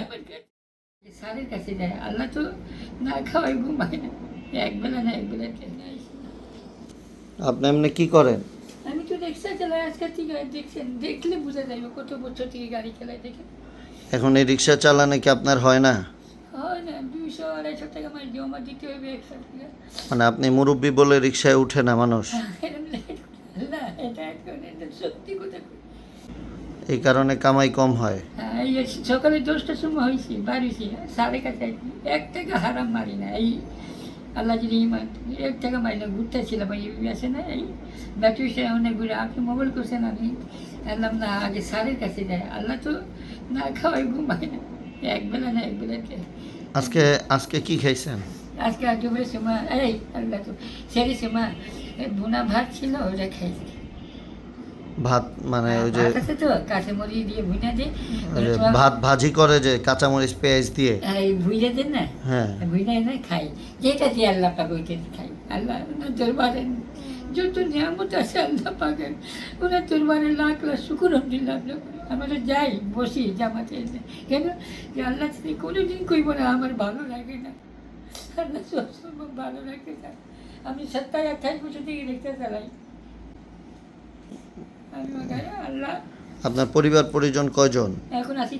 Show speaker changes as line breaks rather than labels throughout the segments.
আমার কাছে। স্যারের কাছে যায়। আল্লাহ তো না খাওয়াই ঘুমায় না। এক বেলা না এক বেলা আসে
আপনি এমনি কি করেন?
আমি তো রিক্সা চালাই আজকে থেকে দেখছেন। দেখলে বোঝা যাবে কত বছর থেকে গাড়ি চালাই দেখে
এখন এই রিক্সা চালানো কি আপনার হয় না?
হয় না দুইশো আড়াইশো টাকা আমার জমা দিতে হবে একশো টাকা।
মানে আপনি মুরব্বী বলে রিক্সায় উঠে না মানুষ?
না এটা সত্যি কথা।
এই কারণে কামাই কম হয়।
হ্যাঁ, এই সকালে দশটার সময় হয়েছি বাড়িছি সাড়ে কাছে এক টাকা হারাম মারি না এই আল্লাহ যদি ইমান এক টাকা মারি না ঘুরতেছিলাম এই আছে না এই ব্যাটারি অনেক ঘুরে আপনি মোবাইল করছেন আমি এলাম না আগে সারের কাছে যায় আল্লাহ তো না খাওয়াই ঘুমায় না এক বেলা না এক বেলা
আজকে আজকে কি খাইছেন?
আজকে আজবের সময় এই আল্লাহ তো সেরি সময় বোনা ভাত ছিল ওটা খাইছি।
ভাত মানে ওই যে
ভাত
যে ভাত ভাজি করে যে কাঁচামরিচ পেঁয়াজ দিয়ে।
ভুইলে দেন না?
হ্যাঁ।
এনে খাই। যেটা দিয়ে আল্লাহ পাক ওইটা খাই। আল্লাহ দরবারে যত নিয়ামত আছে আল্লাহ পাকের ওনার দরবারে লাখ লাখ শুকুর আলহামদুলিল্লাহ আমরা যাই বসি জামাতে এসে। কেন? যে আল্লাহ থেকে কোনো দিন কইব না আমার ভালো লাগে না। আল্লাহ সবসময় ভালো লাগে না। আমি সত্তর আঠাশ বছর থেকে রিক্সা চালাই। আল্লাহ
আপনার পরিবার পরিজন কয়জন?
এখন আছি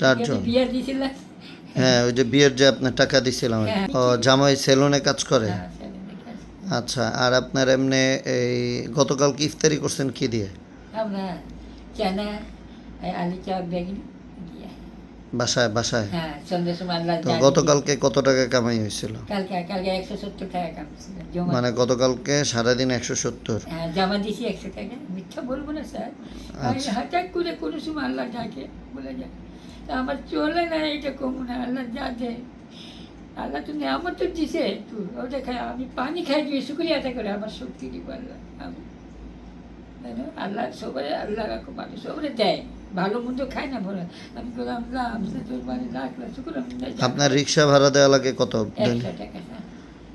চারজন বিয়ে
হ্যাঁ ওই যে বিয়ের যে আপনার টাকা দিছিলাম।
হ্যাঁ।
ও জামাই সেলুনে কাজ করে?
হ্যাঁ।
আচ্ছা আর আপনার এমনি এই গতকাল কি ইফতারি করছেন কি দিয়ে?
আমরা চানা আলু চাপ বেগুনি। দিয়ে
বাসায় বাসায়?
হ্যাঁ সন্ধ্যের সময় আল্লাহ
তো গতকালকে কত টাকা কামাই হয়েছিল?
কালকে কালকে একশো সত্তর টাকা
মানে গতকালকে সারাদিন একশো সত্তর?
হ্যাঁ জমা দিয়েছি একশো টাকা। মিথ্যা বলব না স্যার।
আচ্ছা।
হঠাৎ করে কোনো সময় আল্লাহ ডাকে বলে যায় আমার চলে না এটা কমু না আল্লাহ যা দেয় আল্লাহ তো আমার তো দিছে একটু। ওটা খাই আমি পানি খাই দিয়ে শুক্রিয়াটা করে আমার শক্তি দিব আল্লাহ। আমি আল্লাহ সবাই আল্লাহ মানুষ সবাই দেয়। ভালো মন্দ খায় না বলে। আমি বললাম না আমি তোর মানে রাখলাম শুক্র
আপনার রিক্সা ভাড়া দেওয়া লাগে কত
টাকা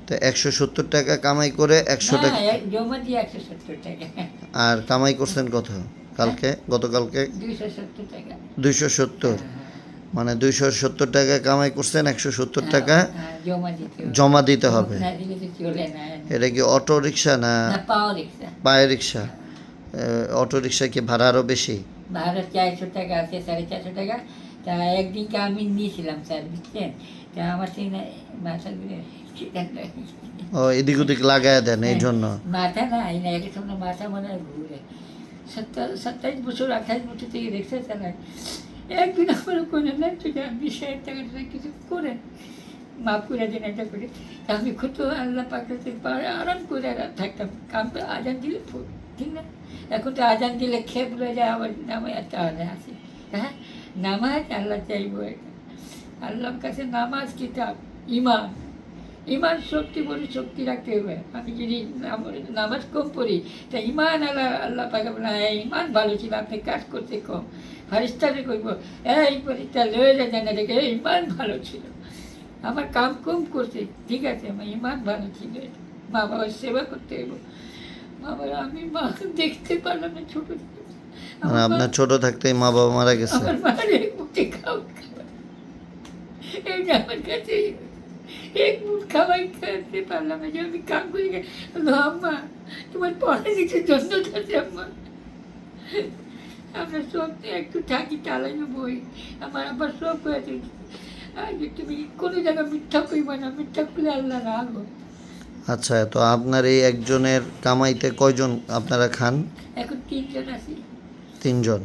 তো একশো সত্তর টাকা কামাই করে একশো টাকা
জমা দিয়ে একশো সত্তর টাকা।
আর কামাই করছেন কত? কালকে? গতকালকে?
দুইশো সত্তর টাকা।
দুইশো সত্তর? মানে দুইশো সত্তর টাকা কামাই করছেন একশো সত্তর টাকা
হ্যাঁ, জমা দিতে হবে।
জমা দিতে হবে। এটা কি অটো রিক্সা না পায়ে রিক্সা? অটো রিক্সা কি ভাড়া আরও বেশি?
ভাড়া চারশো টাকা আছে সাড়ে চারশো টাকা। তা একদিনকে আমি নিয়েছিলাম স্যার বুঝছেন তা আমার সেই
ও এদিক ওদিক লাগায় দেন এই জন্য।
মাথা না এই না এক সময় মাথা মনে হয় ঘুরে। সত্তর সাতাইশ বছর আঠাইশ বছর থেকে একদিন আমার কোনো না তুই টাকা কিছু করে মাফ করে দিন এটা করে। আমি কত আল্লাহ পারে আরাম করে থাকতাম। কাম তো আজান দিলে না এখন তো আজান দিলে খেয়ে পড়ে যায়, আবার নামে আজান আসে। হ্যাঁ? নামাজ আল্লাহ চাইব আল্লাহর কাছে নামাজ কিতাব ইমান ইমান শক্তি বলে শক্তি রাখতে হবে। আমি যদি নামাজ কম পড়ি, তা ইমান আল্লাহ আল্লাহ পাকে বলে হ্যাঁ ইমান ভালো ছিল, আপনি কাজ করতে কম। ফারিস্তারে কইব, এই পরীক্ষা লয়ে যায় জানা দেখে ইমান ভালো ছিল। আমার কাম কম করছে, ঠিক আছে, আমার ইমান ভালো ছিল মা বাবার সেবা করতে হইব বাবা আমি মা দেখতে পারলাম না ছোট থেকে।
মানে আপনার ছোট থাকতেই মা বাবা মারা গেছে।
আমার মার এক মুঠি খাও এই যে আমার কাছে এক মুঠ খাবার খেতে পারলাম না যে আমি কাম করি আম্মা তোমার পড়া কিছু জন্য আছে আম্মা। আমরা সব একটু থাকি চালাইও বই আমার আবার সব হয়েছে। তুমি কোনো জায়গায় মিথ্যা কইবা না মিথ্যা করলে আল্লাহ রাখো
আচ্ছা তো আপনার এই একজনের কামাইতে কয়জন আপনারা খান?
এখন তিনজন আছি।
তিনজন।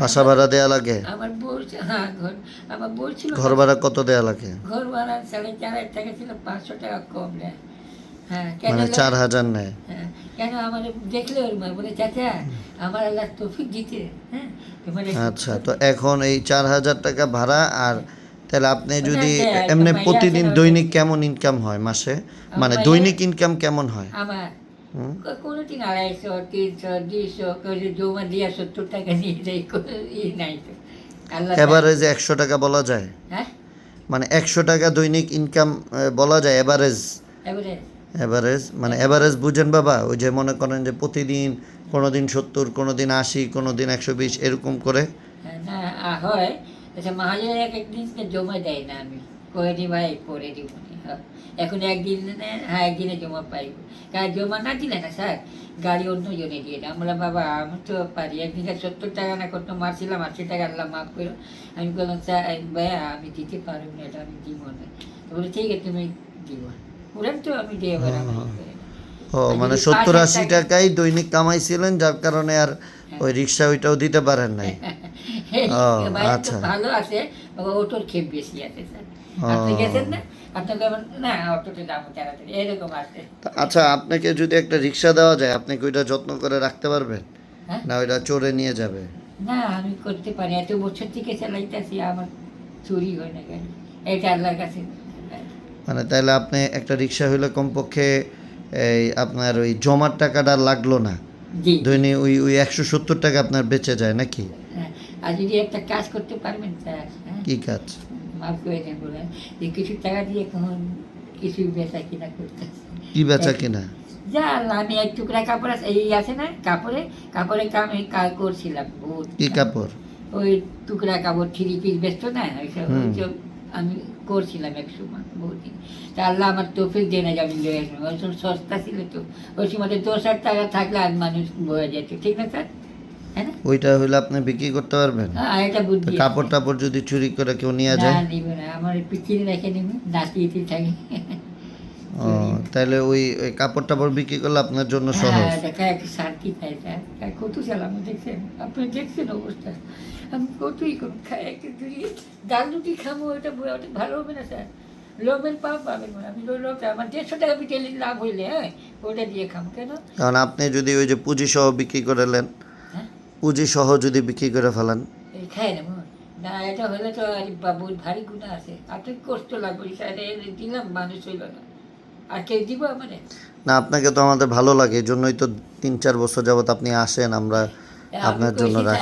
বাসা ভাড়া দেয়া লাগে?
আমার বউ হ্যাঁ ঘর আমার বউ ছিল
ঘর ভাড়া কত দেয়া লাগে?
ঘর ভাড়া সাড়ে চার হাজার টাকা ছিল পাঁচশো টাকা কম নেয়। হ্যাঁ
মানে চার হাজার নেয়।
হ্যাঁ, কেন আমার দেখলে বলে চাচা আমার আল্লাহ তফিক দিতে। হ্যাঁ
আচ্ছা তো এখন এই চার হাজার টাকা ভাড়া আর তাহলে আপনি যদি এমনি প্রতিদিন দৈনিক কেমন ইনকাম হয় মাসে? মানে দৈনিক ইনকাম কেমন হয়?
আমার
হুম?
কোনোদিন আড়াইশো তিনশো দুইশো জমা দিয়ে সত্তর টাকা নিয়ে যায় নাই তো।
এভারেজ একশো টাকা বলা যায়
হ্যাঁ?
মানে একশো টাকা দৈনিক ইনকাম বলা যায় এভারেজ এভারেজ মানে এভারেজ বুঝেন বাবা ওই যে মনে করেন যে প্রতিদিন কোনো দিন সত্তর কোনো দিন আশি কোনো দিন একশো বিশ এরকম করে।
হ্যাঁ, হয়। আচ্ছা মহাজন এক একদিন জমা দেয় না আমি। করে দি ভাই করে দিব হ্যাঁ। এখন একদিন হ্যাঁ একদিনে জমা কারণ জমা না দিলে না স্যার গাড়ি অন্য জনে দিয়ে দেয়। আমরা বাবা আমি তো পারি। একদিন সত্তর টাকা না কত মারছিলাম আশি টাকা মাফ করো। আমি বললাম স্যার ভাইয়া আমি দিতে পারব না এটা আমি দিব না। বলে ঠিক আছে তুমি দিব। ওরাম তো আমি দিয়ে এবার করে। না।
ও মানে সত্তর আশি টাকাই দৈনিক কামাইছিলেন যার কারণে আর ওই রিক্সা ওইটাও দিতে পারেন নাই। আচ্ছা।
ভালো আছে খেপ বেশি স্যার। আপনি গেছেন না?
আচ্ছা আপনাকে যদি একটা রিক্সা দেওয়া যায় আপনি কি ওইটা যত্ন করে রাখতে পারবেন?
হ্যাঁ?
না ওইটা চোরে নিয়ে যাবে?
না আমি করতে পারি। এত বছর থেকে চালাইতেছি আমার চুরি হয় না কেন? এটা আল্লাহর কাছে।
মানে তাহলে আপনি একটা রিক্সা হইলে কমপক্ষে এই আপনার ওই জমার টাকাটা লাগল না? দৈনিক ওই ওই একশো সত্তর টাকা আপনার বেঁচে যায় নাকি?
হ্যাঁ, আর যদি একটা কাজ করতে পারবেন স্যার হ্যাঁ?
কি কাজ?
মাফ করে দেন যে কিছু টাকা দিয়ে কিছু বেচা কিনা করতে
কি বেচা কিনা?
যা আমি এক টুকরা কাপড় আছে এই আছে না কাপড়ে কাপড়ে কাম কাজ করছিলাম
কি কাপড়।
ওই টুকরা কাপড় থ্রি পিস বেচত না ওইসব আমি করছিলাম এক সময় বহুদিন তা আল্লাহ আমার তৌফিক দিয়ে না আমি লয়ে আসলাম ওই সময় সস্তা ছিল তো ওই সময় তো দশ হাজার টাকা থাকলে আর মানুষ বয়ে যেত ঠিক না স্যার?
ওইটা হইলে আপনি বিক্রি করতে পারবেন।
হ্যাঁ।
কাপড় টাপড় যদি চুরি করে কেউ নিয়ে যায়?
আমার পিছিয়ে রেখে নিব নাতিতে থাকি।
ও তাহলে ওই ওই কাপড় টাপড় বিক্রি করলে আপনার জন্য সহজ।
হ্যাঁ পাই স্যার আর কত চালাম দেখছেন আপনি দেখছেন অবস্থা। আমি কতই করুন খাই যদি ডাল রুটি খাব ওটা ওটা ভালো হবে না স্যার? লোভের পাপ পাবেন আমি লোভ আমার দেড়শো টাকা বিটেলি লাভ হইলে হ্যাঁ ওটা দিয়ে খাব কেন?
কারণ আপনি যদি ওই যে পুঁজি সহ বিক্রি করলেন
হ্যাঁ
পুঁজি সহ যদি বিক্রি করে ফেলান?
খাই না না এটা হলে তো আরে বাবু ভারী গুণা আছে। আপনি কষ্ট লাগবে দিলাম মানুষ হইল না। আর কেউ দিব আমাদের
না আপনাকে তো আমাদের ভালো লাগে এই জন্যই তো তিন চার বছর যাবত আপনি আসেন আমরা আপনার জন্য রাখ।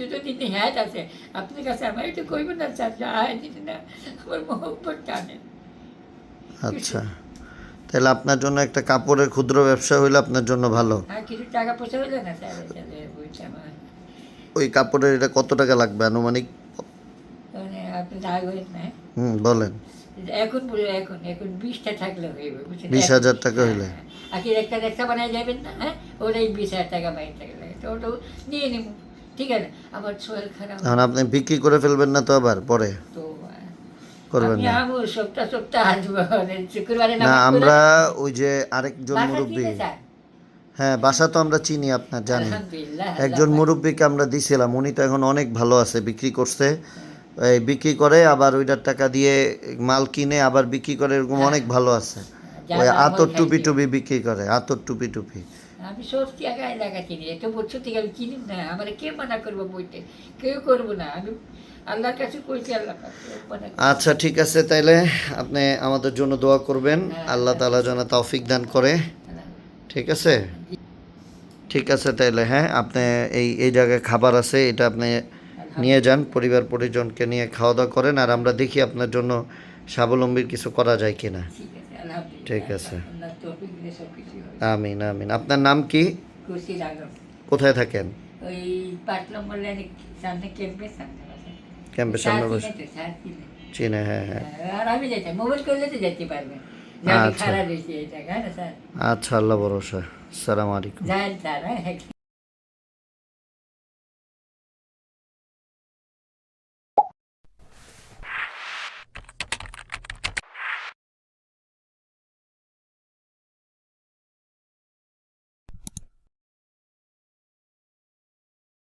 যত দিন হ্যাট আছে আপনার কাছে আমার একটু কইবেন না স্যার যে আয় দিতে না আমার মহব্বত টানে।
আচ্ছা। তাহলে আপনার জন্য একটা কাপড়ের ক্ষুদ্র ব্যবসা হইলে আপনার জন্য ভালো।
আমার।
ওই কাপড়ের এটা কত টাকা লাগবে আনুমানিক?
মানে না
হুম বলেন।
এখন এখন এখন বিশটা থাকলে হইবে
বিশ হাজার টাকা হইলে।
হ্যাঁ, আর কি একটা বানায় যাবেন না হ্যাঁ? ওটাই বিশ হাজার টাকা বাইরে টাকা তো ওটাও নিয়ে নেব। ঠিক আছে খারাপ
আপনি বিক্রি করে ফেলবেন না তো আবার পরে? করবেন না।
মানে
না আমরা ওই যে আরেকজন মুরব্বী। হ্যাঁ বাসা তো আমরা চিনি আপনার জানি একজন মুরব্বীকে আমরা দিছিলাম উনি তো এখন অনেক ভালো আছে বিক্রি করছে। এই বিক্রি করে আবার ওইটার টাকা দিয়ে মাল কিনে আবার বিক্রি করে এরকম অনেক ভালো আছে। ওই আতর টুপি টুপি বিক্রি করে আতর টুপি টুপি।
আমি সব টাকা এলাকা কিনি এত বছর থেকে আমি কিনি না আমার কে মানা করব বইতে? কেউ করব না আমি আল্লাহর কাছে কইছি না।
আচ্ছা ঠিক আছে তাইলে আপনি আমাদের জন্য দোয়া করবেন।
হ্যাঁ,
আল্লাহ তাআলা যেন তৌফিক দান করে। ঠিক আছে? ঠিক আছে তাইলে হ্যাঁ আপনি এই এই জায়গায় খাবার আছে এটা আপনি নিয়ে যান পরিবার পরিজনকে নিয়ে খাওয়া দাওয়া করেন আর আমরা দেখি আপনার জন্য স্বাবলম্বীর কিছু করা যায় কিনা।
ঠিক আছে
ঠিক আছে। আমিন আমিন। আপনার নাম কি? কোথায় থাকেন?
ওই সামনে ক্যাম্পে।
ক্যাম্পের সামনে বসে। চিনে হ্যাঁ হ্যাঁ।
আর আমি যেতে মোবাইল করলে তো যেতে পারবে।
আচ্ছা।
স্যার।
আচ্ছা আল্লাহ ভরসা। সালাম আলাইকুম।
হ্যাঁ।